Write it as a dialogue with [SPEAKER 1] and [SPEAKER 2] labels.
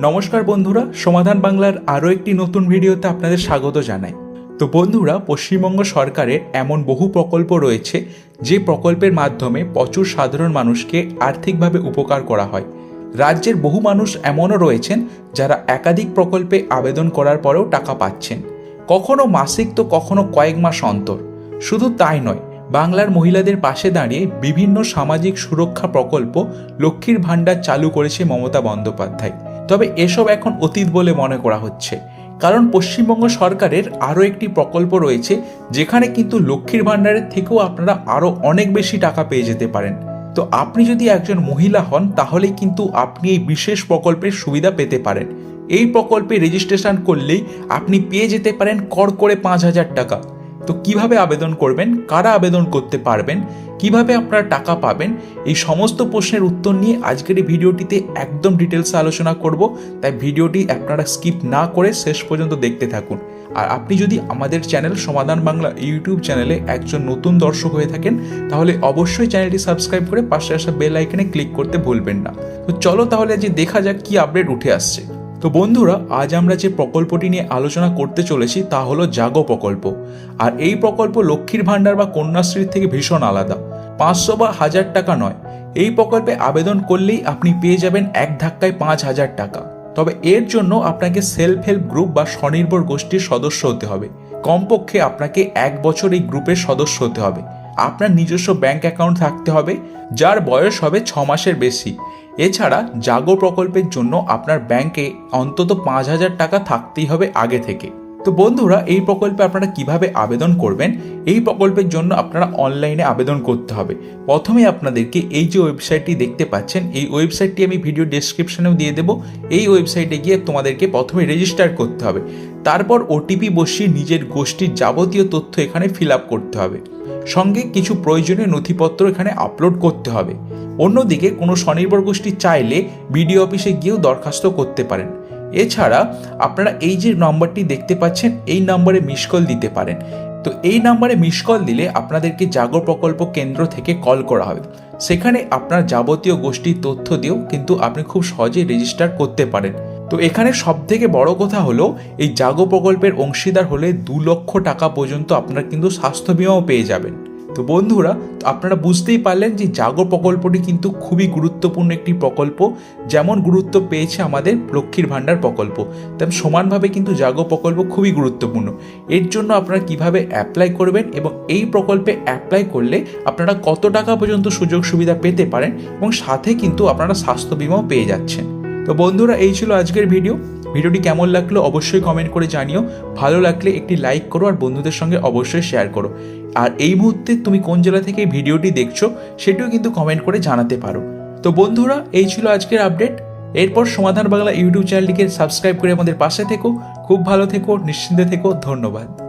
[SPEAKER 1] নমস্কার বন্ধুরা, সমাধান বাংলার আরও একটি নতুন ভিডিওতে আপনাদের স্বাগত জানাই। তো বন্ধুরা, পশ্চিমবঙ্গ সরকারের এমন বহু প্রকল্প রয়েছে, যে প্রকল্পের মাধ্যমে প্রচুর সাধারণ মানুষকে আর্থিকভাবে উপকার করা হয়। রাজ্যের বহু মানুষ এমনও রয়েছেন, যারা একাধিক প্রকল্পে আবেদন করার পরেও টাকা পাচ্ছেন। কখনো মাসিক তো কখনো কয়েক মাস অন্তর। শুধু তাই নয়, বাংলার মহিলাদের পাশে দাঁড়িয়ে বিভিন্ন সামাজিক সুরক্ষা প্রকল্প লক্ষ্মীর ভাণ্ডার চালু করেছে মমতা বন্দ্যোপাধ্যায়। তবে এসব এখন অতীত বলে মনে করা হচ্ছে। কারণ পশ্চিমবঙ্গ সরকারের আরও একটি প্রকল্প রয়েছে, যেখানে কিন্তু লক্ষ্মীর ভাণ্ডারের থেকেও আপনারা আরও অনেক বেশি টাকা পেয়ে যেতে পারেন। তো আপনি যদি একজন মহিলা হন, তাহলে কিন্তু আপনি এই বিশেষ প্রকল্পের সুবিধা পেতে পারেন। এই প্রকল্পে রেজিস্ট্রেশন করলেই আপনি পেয়ে যেতে পারেন কর করে পাঁচ হাজার টাকা। তো কীভাবে আবেদন করবেন, কারা আবেদন করতে পারবেন, কীভাবে আপনারা টাকা পাবেন, এই সমস্ত প্রশ্নের উত্তর নিয়ে আজকের এই ভিডিওটিতে একদম ডিটেলসে আলোচনা করব। তাই ভিডিওটি আপনারা স্কিপ না করে শেষ পর্যন্ত দেখতে থাকুন। আর আপনি যদি আমাদের চ্যানেল সমাধান বাংলা ইউটিউব চ্যানেলে একজন নতুন দর্শক হয়ে থাকেন, তাহলে অবশ্যই চ্যানেলটি সাবস্ক্রাইব করে পাশে আসা বেল আইকনে ক্লিক করতে ভুলবেন না। তো চলো তাহলে যে দেখা যাক কি আপডেট উঠে আসছে। তো বন্ধুরা, আজ আমরা যে প্রকল্পটি নিয়ে আলোচনা করতে চলেছি তা হলো জাগো প্রকল্প। আর এই প্রকল্প লক্ষ্মীর ভাণ্ডার বা কন্যাশ্রীর থেকে ভীষণ আলাদা। পাঁচশো বা হাজার টাকা নয়। এই প্রকল্পে আবেদন করলেই আপনি পেয়ে যাবেন এক ধাক্কায় পাঁচ হাজার টাকা। তবে এর জন্য আপনাকে সেলফ হেল্প গ্রুপ বা স্বনির্ভর গোষ্ঠীর সদস্য হতে হবে। কমপক্ষে আপনাকে এক বছর এই গ্রুপের সদস্য হতে হবে। আপনার নিজস্ব ব্যাংক অ্যাকাউন্ট থাকতে হবে, যার বয়স হবে ছ মাসের বেশি। এছাড়া জাগো প্রকল্পের জন্য আপনার ব্যাংকে অন্তত পাঁচ হাজার টাকা থাকতেই হবে আগে থেকে। তো বন্ধুরা, এই প্রকল্পে আপনারা কীভাবে আবেদন করবেন? এই প্রকল্পের জন্য আপনারা অনলাইনে আবেদন করতে হবে। প্রথমে আপনাদেরকে এই যে ওয়েবসাইটটি দেখতে পাচ্ছেন, এই ওয়েবসাইটটি আমি ভিডিও ডেসক্রিপশনেও দিয়ে দেবো। এই ওয়েবসাইটে গিয়ে তোমাদেরকে প্রথমে রেজিস্টার করতে হবে। তারপর ওটিপি বসিয়ে নিজের গোষ্ঠীর যাবতীয় তথ্য এখানে ফিল আপ করতে হবে। সঙ্গে কিছু প্রয়োজনীয় নথিপত্র এখানে আপলোড করতে হবে। অন্যদিকে কোনো স্বনির্ভর গোষ্ঠী চাইলে বিডিও অফিসে গিয়েও দরখাস্ত করতে পারেন। এছাড়া আপনারা এই যে নম্বরটি দেখতে পাচ্ছেন, এই নম্বরে মিস কল দিতে পারেন। তো এই নাম্বারে মিস কল দিলে আপনাদেরকে জাগর প্রকল্প কেন্দ্র থেকে কল করা হবে। সেখানে আপনার যাবতীয় গোষ্ঠীর তথ্য দিয়েও কিন্তু আপনি খুব সহজেই রেজিস্টার করতে পারেন। তো এখানে সব থেকে বড় কথা হলো, এই জাগো প্রকল্পের অংশীদার হলে দু লক্ষ টাকা পর্যন্ত আপনারা কিন্তু স্বাস্থ্য বিমাও পেয়ে যাবেন। তো বন্ধুরা আপনারা বুঝতেই পারলেন যে জাগো প্রকল্পটি কিন্তু খুবই গুরুত্বপূর্ণ একটি প্রকল্প, যেমন গুরুত্ব পেয়েছে আমাদের লক্ষ্মীর ভাণ্ডার প্রকল্প। তেমন সমানভাবে কিন্তু জাগো প্রকল্প খুবই গুরুত্বপূর্ণ। এর জন্য আপনারা কীভাবে অ্যাপ্লাই করবেন এবং এই প্রকল্পে অ্যাপ্লাই করলে আপনারা কত টাকা পর্যন্ত সুযোগ সুবিধা পেতে পারেন এবং সাথে কিন্তু আপনারা স্বাস্থ্য বিমাও পেয়ে যাচ্ছেন। তো বন্ধুরা, এই ছিল আজকের ভিডিও ভিডিওটি কেমন লাগল অবশ্যই কমেন্ট করে জানিও। ভালো লাগলে একটি লাইক করো আর বন্ধুদের সঙ্গে অবশ্যই শেয়ার করো। আর এই মুহূর্তে তুমি কোন জেলা থেকে ভিডিওটি দেখছ সেটিও কিন্তু কমেন্ট করে জানাতে পারো। তো বন্ধুরা, এই ছিল আজকের আপডেট এরপর সমাধান বাংলা ইউটিউব চ্যানেলটিকে সাবস্ক্রাইব করে আমাদের পাশে থেকো। খুব ভালো থেকো, নিশ্চিন্তে থেকো, ধন্যবাদ।